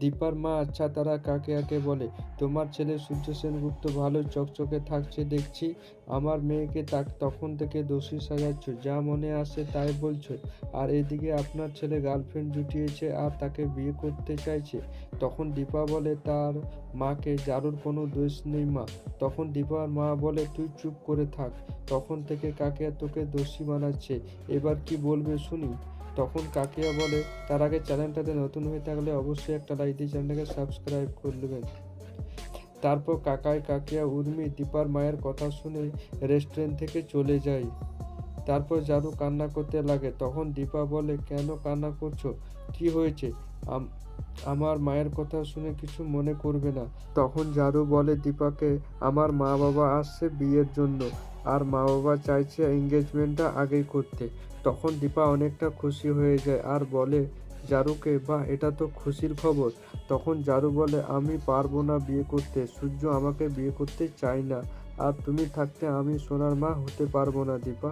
দীপার মা আচ্ছা তারা কাকে কাকেয়াকে বলে? তোমার ছেলে সূর্য সেনগুপ্ত ভালো চকচকে থাকছে, দেখছি। আমার মেয়েকে তাক, তখন থেকে দোষী সাজাচ্ছ, যা মনে আসে তাই বলছো। আর এদিকে আপনার ছেলে গার্লফ্রেন্ড জুটিয়েছে আর তাকে বিয়ে করতে চাইছে। তখন দীপা বলে, তার মাকে জারুর কোনো দোষ নেই মা। তখন দীপার মা বলে, তুই চুপ করে থাক। তখন থেকে কাকেয়া তোকে দোষী বানাচ্ছে? এবার কি বলবে শুনি। তখন কাকিয়া বলে, তার আগে চ্যানেলটাতে নতুন হয়ে থাকলে অবশ্যই একটা লাইক দিয়ে চ্যানেলটাকে সাবস্ক্রাইব করবেন তারপর কাকাই কাকিয়া উর্মি, দীপার মায়ের কথা শুনে রেস্টুরেন্ট থেকে চলে যায়। তারপর জারু কান্না করতে লাগে। তখন দীপা বলে, কেন কান্না করছ? কি হয়েছে? আম- আমার মায়ের কথা শুনে কিছু মনে করবে না। তখন জারু বলে, দীপাকে আমার মা বাবা আসছে বিয়ের জন্য। আর মা বাবা চাইছে এঙ্গেজমেন্টটা আগেই করতে। তখন দীপা অনেকটা খুশি হয়ে যায় আর বলে, জারুকে বা এটা তো খুশির খবর। তখন জারু বলে, আমি পারব না বিয়ে করতে, সূর্য আমাকে বিয়ে করতে চায় না। আর তুমি থাকতে আমি সোনার মা হতে পারব না দীপা।